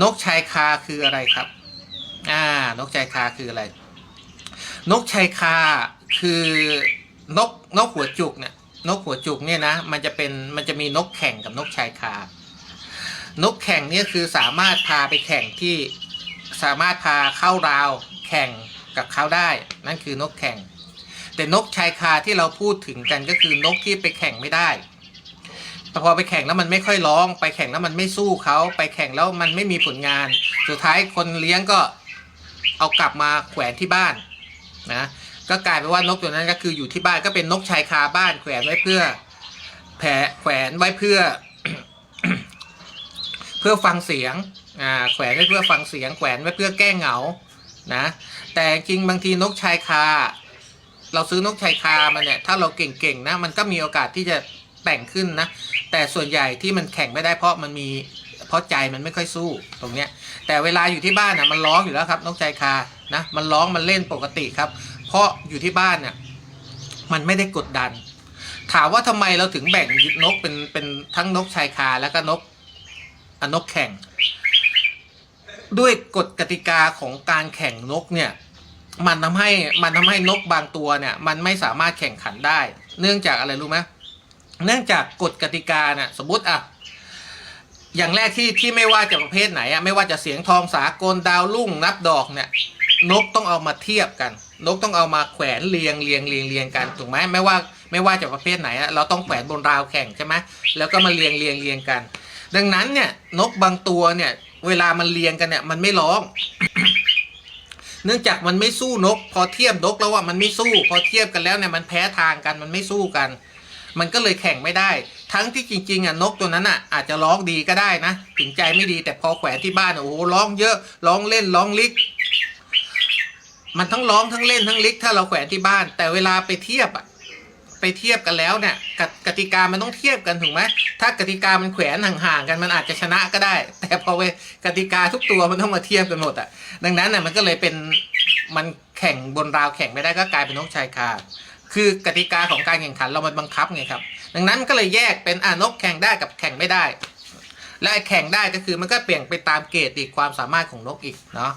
นกชายคาคืออะไรครับ อ่า นกชายคาคืออะไร นกชายคาคือนกนกหัวจุกเนี่ย นกหัวจุกเนี่ยนะ มันจะเป็น มันจะมีนกแข่งกับนกชายคา นกแข่งเนี่ยคือสามารถพาไปแข่งที่สามารถพาเข้าราวแข่งกับเขาได้ นั่นคือนกแข่ง แต่นกชายคาที่เราพูดถึงกันก็คือนกที่ไปแข่งไม่ได้ แต่พอไปแข่งแล้วมันไม่ค่อยร้อง ไปแข่งแล้วมันไม่สู้เขาไปแข่งแล้วมันไม่มีผลงาน สุดท้ายคนเลี้ยงก็เอากลับมาแขวนที่บ้านนะก็กลายเป็นว่านกตัวนั้นก็คืออยู่ที่บ้านก็เป็นนกชายคาบ้านแขวนไว้เพื่อแผแขวนไว้เพื่อ เพื่อฟังเสียงอ่าแขวนไว้เพื่อฟังเสียงแขวนไว้เพื่อแก้เหงานะแต่จริงบางทีนกชายคา เราซื้อนกชายคามาเนี่ยถ้าเราเก่งๆนะมันก็มีโอกาสที่จะ แต่งขึ้นนะ แต่ส่วนใหญ่ที่มันแข่งไม่ได้เพราะมันมีเพราะใจมันไม่ค่อยสู้ตรงเนี้ย แต่เวลาอยู่ที่บ้านอะมันร้องอยู่แล้วครับนกชายคานะมันร้องมันเล่นปกติครับ เพราะอยู่ที่บ้านเนี่ยมันไม่ได้กดดัน ถามว่าทำไมเราถึงแบ่งนกเป็นเป็นทั้งนกชายคาแล้วก็นกอนกแข่ง ด้วยกฎกติกาของการแข่งนกเนี่ยมันทำให้มันทำให้นกบางตัวเนี่ย มันไม่สามารถแข่งขันได้ เนื่องจากอะไรรู้ไหม เนื่องจากกฎกติกาเนี่ยสมมติอะอย่างแรกที่ที่ไม่ว่าจะประเภทไหนอะไม่ว่าจะเสียงทองสากลดาวรุ่งนับดอกเนี่ยนกต้องเอามาเทียบกัน นกต้องเอามาแขวนเรียงเรียงเรียงเรียงกันถูกไหมไม่ว่าไม่ว่าจะประเภทไหนอะเราต้องแขวนบนราวแข่งใช่ไหมแล้วก็มาเรียงเรียงเรียงกัน ดังนั้นเนี่ยนกบางตัวเนี่ยเวลามันเรียงกันเนี่ยมันไม่ร้อง เนื่องจากมันไม่สู้นก พอเทียบนกแล้วว่ามันไม่สู้ พอเทียบกันแล้วเนี่ยมันแพ้ทางกันมันไม่สู้กัน มันก็เลยแข่งไม่ได้ ทั้งที่จริงๆอะนกตัวนั้นอะอาจจะร้องดีก็ได้นะถึงใจไม่ดีแต่พอแขวนที่บ้านโอ้โหร้องเยอะร้องเล่นร้องลิก มันทั้งร้องทั้งเล่นทั้งลิกถ้าเราแขวนที่บ้าน แต่เวลาไปเทียบอะไปเทียบกันแล้วเนี่ยกกติกามันต้องเทียบกันถูกไหมถ้ากติกามันแขวนห่างๆกันมันอาจจะชนะก็ได้ แต่พอไปกติกาทุกตัวมันต้องมาเทียบกันหมดอะดังนั้นน่ะมันก็เลยเป็นมันแข่งบนราวแข่งไม่ได้ก็กลายเป็นนกชายคา คือกติกาของการแข่งขันเรามันบังคับไงครับ ดังนั้นก็เลยแยกเป็นอ่านกแข่งได้กับแข่งไม่ได้ และไอ้แข่งได้ก็คือมันก็เปลี่ยนไปตามเกรดอีกความสามารถของนกอีกเนาะ